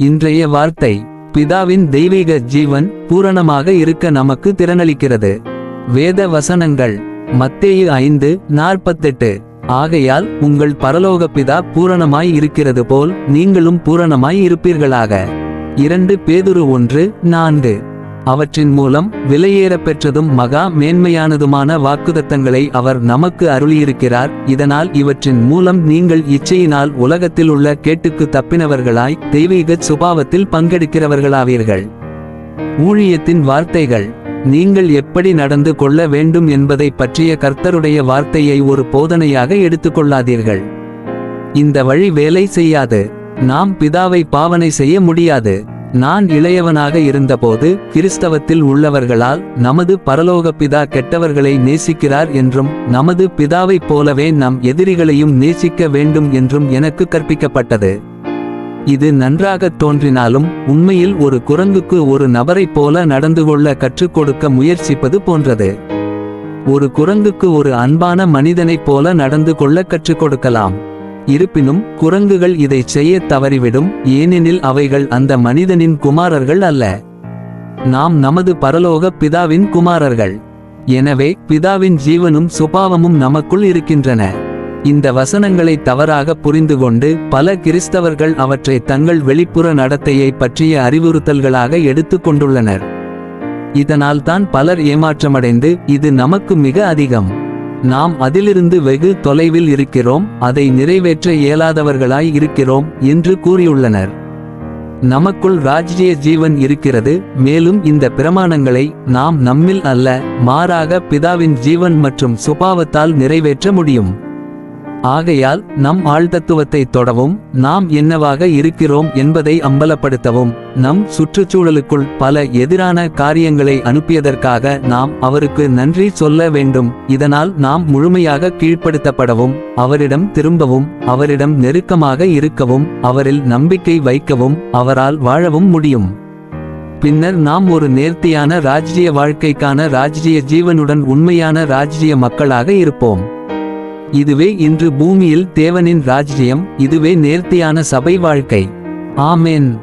இன்றைய வார்த்தை பிதாவின் தெய்வீக ஜீவன் பூரணமாக இருக்க நமக்கு திறனளிக்கிறது. வேத வசனங்கள் மத்தேயு ஐந்து நாற்பத்தெட்டு. ஆகையால் உங்கள் பரலோக பிதா பூரணமாய் இருக்கிறது போல் நீங்களும் பூரணமாய் இருப்பீர்களாக. இரண்டு பேதுரு ஒன்று நான்கு. அவற்றின் மூலம் விலையேற பெற்றதும் மகா மேன்மையானதுமான வாக்குதத்தங்களை அவர் நமக்கு அருளியிருக்கிறார். இதனால் இவற்றின் மூலம் நீங்கள் இச்சையினால் உலகத்தில் உள்ள கேட்டுக்கு தப்பினவர்களாய் தெய்வீக சுபாவத்தில் பங்கெடுக்கிறவர்களாவீர்கள். ஊழியத்தின் வார்த்தைகள் நீங்கள் எப்படி நடந்து கொள்ள வேண்டும் என்பதை பற்றிய கர்த்தருடைய வார்த்தையை ஒரு போதனையாக எடுத்துக்கொள்ளாதீர்கள் இந்த வழி வேலை செய்யாது. நாம் பிதாவை பாவனை செய்ய முடியாது. நான் இளையவனாக இருந்தபோது கிறிஸ்தவத்தில் உள்ளவர்களால் நமது பரலோக பிதா கெட்டவர்களை நேசிக்கிறார் என்றும் நமது பிதாவைப் போலவே நம் எதிரிகளையும் நேசிக்க வேண்டும் என்றும் எனக்கு கற்பிக்கப்பட்டது. இது நன்றாகத் தோன்றினாலும் உண்மையில் ஒரு குரங்குக்கு ஒரு நபரைப் போல நடந்து கொள்ள கற்றுக் கொடுக்க முயற்சிப்பது போன்றது. ஒரு குரங்குக்கு ஒரு அன்பான மனிதனைப் போல நடந்து கொள்ள கற்றுக் கொடுக்கலாம். இருப்பினும் குரங்குகள் இதைச் செய்யத் தவறிவிடும் ஏனெனில் அவைகள் அந்த மனிதனின் குமாரர்கள் அல்ல. நாம் நமது பரலோக பிதாவின் குமாரர்கள். எனவே பிதாவின் ஜீவனும் சுபாவமும் நமக்குள் இருக்கின்றன. இந்த வசனங்களை தவறாக புரிந்துகொண்டு பல கிறிஸ்தவர்கள் அவற்றை தங்கள் வெளிப்புற நடத்தையை பற்றிய அறிவுறுத்தல்களாக எடுத்துக் கொண்டுள்ளனர். இதனால்தான் பலர் ஏமாற்றமடைந்து இது நமக்கு மிக அதிகம். நாம் அதிலிருந்து வெகு தொலைவில் இருக்கிறோம் அதை நிறைவேற்ற இயலாதவர்களாய் இருக்கிறோம் என்று கூறியுள்ளனர். நமக்குள் ராஜ்ய ஜீவன் இருக்கிறது மேலும் இந்த பிரமாணங்களை நாம் நம்மில் அல்ல மாறாக பிதாவின் ஜீவன் மற்றும் சுபாவத்தால் நிறைவேற்ற முடியும். ஆகையால் நம் ஆழ்தத்துவத்தை தொடவும் நாம் என்னவாக இருக்கிறோம் என்பதை அம்பலப்படுத்தவும் நம் சுற்றுச்சூழலுக்குள் பல எதிரான காரியங்களை அனுப்பியதற்காக நாம் அவருக்கு நன்றி சொல்ல வேண்டும். இதனால் நாம் முழுமையாக கீழ்ப்படுத்தப்படவும் அவரிடம் திரும்பவும் அவரிடம் நெருக்கமாக இருக்கவும் அவரில் நம்பிக்கை வைக்கவும் அவரால் வாழவும் முடியும். பின்னர் நாம் ஒரு நேர்த்தியான ராஜ்ஜிய வாழ்க்கைக்கான ராஜ்ஜிய ஜீவனுடன் உண்மையான ராஜ்ஜிய மக்களாக இருப்போம். இதுவே இன்று பூமியில் தேவனின் ராஜ்யம் இதுவே நேர்த்தியான சபை வாழ்க்கை. ஆமென்.